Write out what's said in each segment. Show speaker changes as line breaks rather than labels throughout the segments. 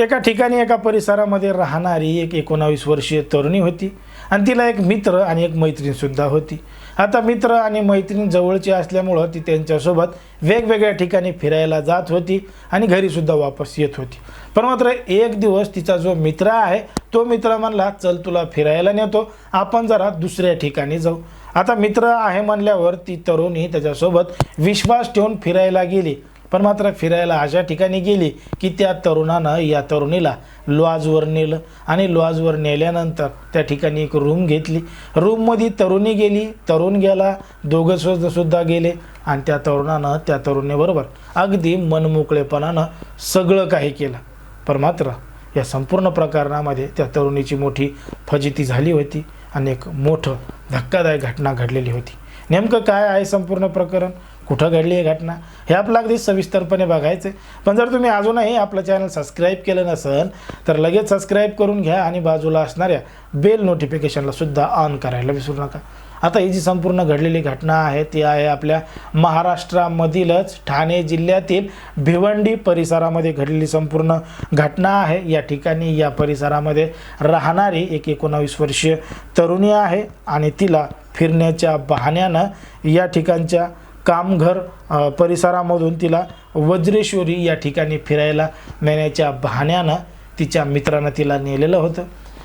एका ठिकाणी एका परिसरामध्ये राहणारी एक एकोणावीस वर्षीय तरुणी होती. आणि तिला एक मित्र आणि एक मैत्रीणसुद्धा होती. आता मित्र आणि मैत्रीण जवळची असल्यामुळं ती त्यांच्यासोबत वेगवेगळ्या ठिकाणी फिरायला जात होती आणि घरीसुद्धा वापस येत होती. पण मात्र एक दिवस तिचा जो मित्र आहे तो मित्र म्हणला चल तुला फिरायला नेतो. आपण जरा दुसऱ्या ठिकाणी जाऊ. आता मित्र आहे म्हणल्यावर ती तरुणी त्याच्यासोबत विश्वास ठेवून फिरायला गेली. पण मात्र फिरायला अशा ठिकाणी गेली की त्या तरुणानं या तरुणीला लॉजवर नेलं आणि लॉजवर नेल्यानंतर त्या ठिकाणी एक रूम घेतली. रूममध्ये तरुणी गेली तरुण गेला दोघं सुद्धा गेले आणि त्या तरुणानं त्या तरुणीबरोबर अगदी मनमोकळेपणानं सगळं काही केलं. पण मात्र या संपूर्ण प्रकरणामध्ये त्या तरुणीची मोठी फजिती झाली होती आणि एक मोठं धक्कादायक घटना घडलेली होती. नेमकं काय आहे संपूर्ण प्रकरण? कुठं घडली आहे घटना? हे आपलं अगदी सविस्तरपणे बघायचं आहे पण जर तुम्ही अजूनही आपलं चॅनल सबस्क्राईब केलं नसेल तर लगेच सबस्क्राईब करून घ्या आणि बाजूला असणाऱ्या बेल नोटिफिकेशनला सुद्धा ऑन करायला विसरू नका. आता ही जी संपूर्ण घडलेली घटना आहे ती आहे आपल्या महाराष्ट्रामधीलच ठाणे जिल्ह्यातील भिवंडी परिसरामध्ये घडलेली संपूर्ण घटना आहे. या ठिकाणी या परिसरामध्ये राहणारी एक एकोणावीस वर्षीय तरुणी आहे आणि तिला फिरण्याच्या बहाण्यानं या ठिकाणच्या कामघर परिसरामधून तिला वज्रेश्वरी या ठिकाणी फिरायला नेण्याच्या बहाण्यानं तिच्या मित्रानं तिला नेलेलं होतं.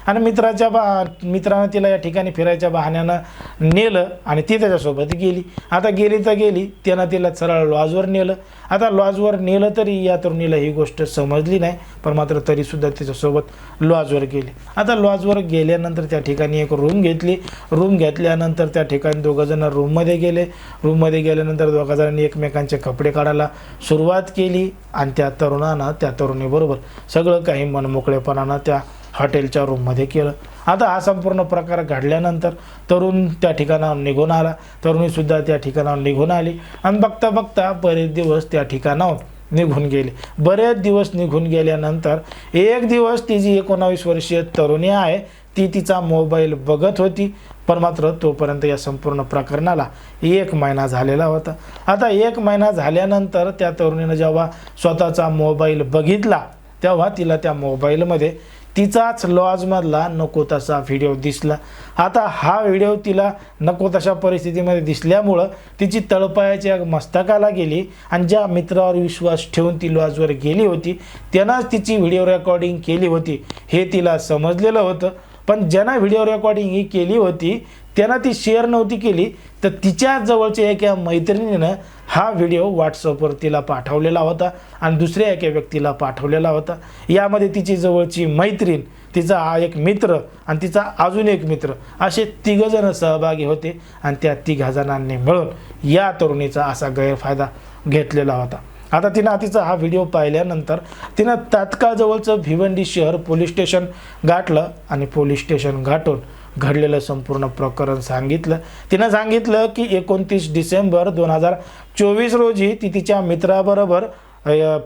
आणि मित्राच्या बा मित्रानं तिला या ठिकाणी फिरायच्या बहाण्यानं नेलं आणि ती त्याच्यासोबत गेली. आता गेली तर गेली त्यानं तिला सरळ लॉजवर नेलं. आता लॉजवर नेलं तरी या तरुणीला ही गोष्ट समजली नाही पण मात्र तरीसुद्धा तिच्यासोबत लॉजवर गेली. आता लॉजवर गेल्यानंतर त्या ठिकाणी एक रूम घेतली. रूम घेतल्यानंतर त्या ठिकाणी दोघंजणं रूममध्ये गेले. रूममध्ये गेल्यानंतर दोघाजणांनी एकमेकांचे कपडे काढायला सुरुवात केली आणि त्या तरुणानं त्या तरुणीबरोबर सगळं काही मनमोकळेपणानं त्या हॉटेलच्या रूममध्ये केलं. आता हा संपूर्ण प्रकार घडल्यानंतर तरुण त्या ठिकाणावर निघून आला. तरुणीसुद्धा त्या ठिकाणावर निघून आली आणि बघता बघता बरेच दिवस त्या ठिकाणावर निघून गेले. बरेच दिवस निघून गेल्यानंतर एक दिवस ती जी एकोणावीस वर्षीय तरुणी आहे ती तिचा मोबाईल बघत होती पण मात्र तोपर्यंत या संपूर्ण प्रकरणाला एक महिना झालेला होता. आता एक महिना झाल्यानंतर त्या तरुणीनं जेव्हा स्वतःचा मोबाईल बघितला तेव्हा तिला त्या मोबाईलमध्ये तिचाच लॉजमधला नको तसा व्हिडिओ दिसला. आता हा व्हिडिओ तिला नको तशा परिस्थितीमध्ये दिसल्यामुळं तिची तळपायाच्या मस्तकाला गेली आणि ज्या मित्रावर विश्वास ठेवून ती लॉजवर गेली होती त्यांनाच तिची व्हिडिओ रेकॉर्डिंग केली होती. हे तिला समजलेलं होतं. पण ज्यांना व्हिडिओ रेकॉर्डिंग ही केली होती त्यांना ती शेअर नव्हती केली तर तिच्या जवळच्या एका मैत्रिणीनं हा व्हिडिओ व्हॉट्सअपवर तिला पाठवलेला होता आणि दुसऱ्या एका व्यक्तीला पाठवलेला होता. यामध्ये तिची जवळची मैत्रीण तिचा हा एक मित्र आणि तिचा अजून एक मित्र असे तिघंजणं सहभागी होते आणि त्या तिघा जणांनी मिळून या तरुणीचा असा गैरफायदा घेतलेला होता. आता तिनं तिचा हा व्हिडिओ पाहिल्यानंतर तिनं तात्काळ जवळचं भिवंडी शहर पोलीस स्टेशन गाठलं आणि पोलीस स्टेशन गाठून घडलेलं संपूर्ण प्रकरण सांगितलं. तिनं सांगितलं की एकोणतीस डिसेंबर दोन हजार चोवीस रोजी ती तिच्या मित्राबरोबर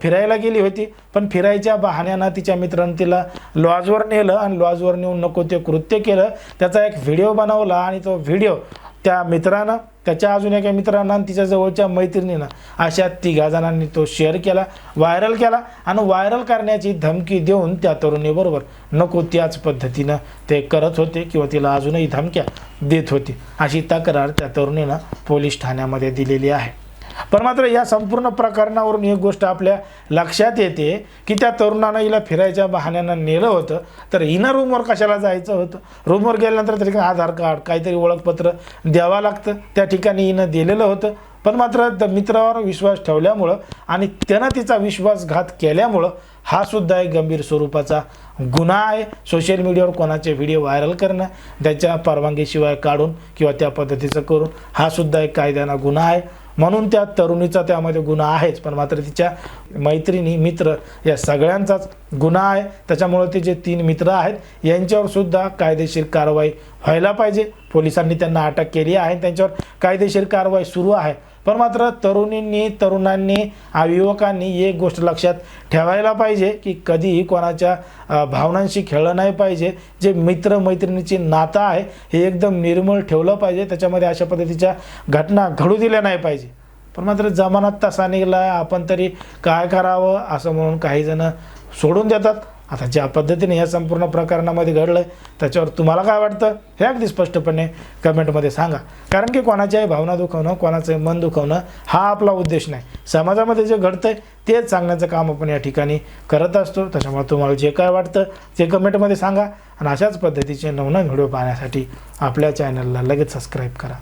फिरायला गेली होती. पण फिरायच्या बहाण्यानं तिच्या मित्रानं तिला लॉजवर नेलं आणि लॉजवर नेऊन नको ते कृत्य केलं. त्याचा एक व्हिडिओ बनवला आणि तो व्हिडिओ त्या मित्रानं त्याच्या अजून एका मित्रांना आणि तिच्या जवळच्या मैत्रिणीनं अशा तिघा जणांनी तो शेअर केला व्हायरल केला आणि व्हायरल करण्याची धमकी देऊन त्या तरुणीबरोबर नको त्याच पद्धतीनं ते करत होते किंवा तिला अजूनही धमक्या देत होते. अशी तक्रार त्या तरुणीनं पोलीस ठाण्यामध्ये दिलेली आहे. पण मात्र या संपूर्ण प्रकरणावरून एक गोष्ट आपल्या लक्षात येते की त्या तरुणानं हिला फिरायच्या बहाण्यानं नेलं होतं. तर हिनं रूमवर कशाला जायचं होतं? रूमवर गेल्यानंतर तरी आधार कार्ड काहीतरी ओळखपत्र द्यावं लागतं. त्या ठिकाणी हिनं दिलेलं होतं. पण मात्र द मित्रावर विश्वास ठेवल्यामुळं आणि त्यानं तिचा विश्वासघात केल्यामुळं हा सुद्धा एक गंभीर स्वरूपाचा गुन्हा आहे. सोशल मीडियावर कोणाचे व्हिडिओ व्हायरल करणं त्याच्या परवानगीशिवाय काढून किंवा त्या पद्धतीचं करून हा सुद्धा एक कायद्यानं गुन्हा आहे. म्हणून त्या तरुणीचा त्यामध्ये गुन्हा आहेच पण मात्र तिच्या मैत्रिणी मित्र या सगळ्यांचाच गुन्हा आहे. त्याच्यामुळे ते जे तीन मित्र आहेत यांच्यावर सुद्धा कायदेशीर कारवाई व्हायला पाहिजे. पोलिसांनी त्यांना अटक केली आहे त्यांच्यावर कायदेशीर कारवाई सुरू आहे. पण मात्र तरुणींनी तरुणांनी युवकांनी एक गोष्ट लक्षात ठेवायला पाहिजे की कधीही कोणाच्या भावनांशी खेळलं नाही पाहिजे. जे मित्र मैत्रिणीची नातं आहे हे एकदम निर्मळ ठेवलं पाहिजे. त्याच्यामध्ये अशा पद्धतीच्या घटना घडू दिल्या नाही पाहिजे. पण मात्र जमानात तसा निघाला आपण तरी काय करावं असं म्हणून काही जण सोडून देतात. आता ज्या पद्धतीने या संपूर्ण प्रकरणामध्ये घडलं त्याच्यावर तुम्हाला काय वाटतं? हे अगदी स्पष्टपणे कमेंटमध्ये सांगा. कारण की कोणाच्याही भावना दुखवणं कोणाचंही मन दुखवणं हा आपला उद्देश नाही. समाजामध्ये जे घडतंय तेच सांगण्याचं काम आपण या ठिकाणी करत असतो. त्याच्यामुळे तुम्हाला जे काय वाटतं ते कमेंटमध्ये सांगा. आणि अशाच पद्धतीचे नवनवीन व्हिडिओ पाहण्यासाठी आपल्या चॅनलला लगेच सबस्क्राईब करा.